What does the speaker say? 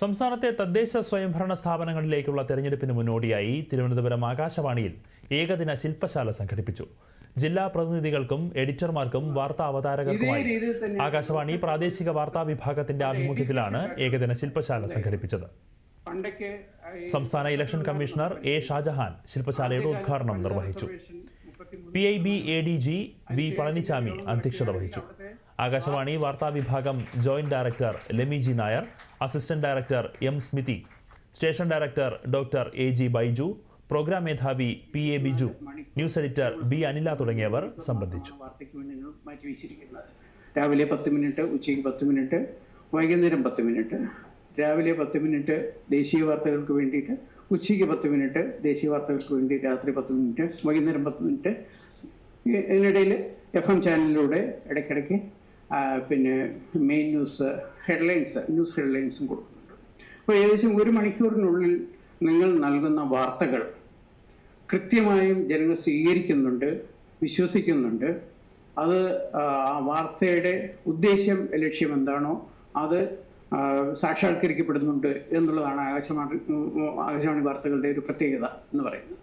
സംസ്ഥാനത്തെ തദ്ദേശ സ്വയംഭരണ സ്ഥാപനങ്ങളിലേക്കുള്ള തെരഞ്ഞെടുപ്പിന് മുന്നോടിയായി തിരുവനന്തപുരം ആകാശവാണിയിൽ ഏകദിന ശില്പശാല സംഘടിപ്പിച്ചു. ജില്ലാ പ്രതിനിധികൾക്കും എഡിറ്റർമാർക്കും വാർത്താ അവതാരകർക്കുമായി ആകാശവാണി പ്രാദേശിക വാർത്താ വിഭാഗത്തിന്റെ ആഭിമുഖ്യത്തിലാണ് ഏകദിന ശില്പശാല സംഘടിപ്പിച്ചത്. സംസ്ഥാന ഇലക്ഷൻ കമ്മീഷണർ എ ഷാജഹാൻ ശില്പശാലയുടെ ഉദ്ഘാടനം നിർവഹിച്ചു. P I B A D G V Palanichami അധ്യക്ഷത വഹിച്ചു. ആകാശവാണി വാർത്താ വിഭാഗം joint director Lemiji Nair assistant director M Smithi station director doctor A G Baiju programme മേധാവി P A Biju news editor B Anila തുടങ്ങിയവർ സംബന്ധിച്ചു. രാവിലെ പത്ത് മിനിറ്റ് ഉച്ചയ്ക്ക് പത്ത് മിനിറ്റ് വൈകുന്നേരം പത്ത് മിനിറ്റ് രാവിലെ പത്ത് മിനിറ്റ് ദേശീയ വാർത്തകൾക്ക് വേണ്ടിയിട്ട് ഉച്ചയ്ക്ക് പത്ത് മിനിറ്റ് ദേശീയ വാർത്തകൾക്ക് വേണ്ടി രാത്രി പത്ത് മിനിറ്റ് വൈകുന്നേരം പത്ത് മിനിറ്റ് ഇതിനിടയിൽ എഫ് എം ചാനലിലൂടെ ഇടയ്ക്കിടയ്ക്ക് പിന്നെ മെയിൻ ന്യൂസ് ഹെഡ്ലൈൻസ് ന്യൂസ് ഹെഡ്ലൈൻസും കൊടുക്കുന്നുണ്ട്. അപ്പോൾ ഏകദേശം ഒരു മണിക്കൂറിനുള്ളിൽ നിങ്ങൾ നൽകുന്ന വാർത്തകൾ കൃത്യമായും ജനങ്ങൾ സ്വീകരിക്കുന്നുണ്ട് വിശ്വസിക്കുന്നുണ്ട്. അത് ആ വാർത്തയുടെ ഉദ്ദേശ്യം ലക്ഷ്യം എന്താണോ അത് സാക്ഷാത്കരിക്കപ്പെടുന്നുണ്ട് എന്നുള്ളതാണ് ആകാശവാണി ആകാശവാണി വാർത്തകളുടെ ഒരു പ്രത്യേകത എന്ന് പറയുന്നത്.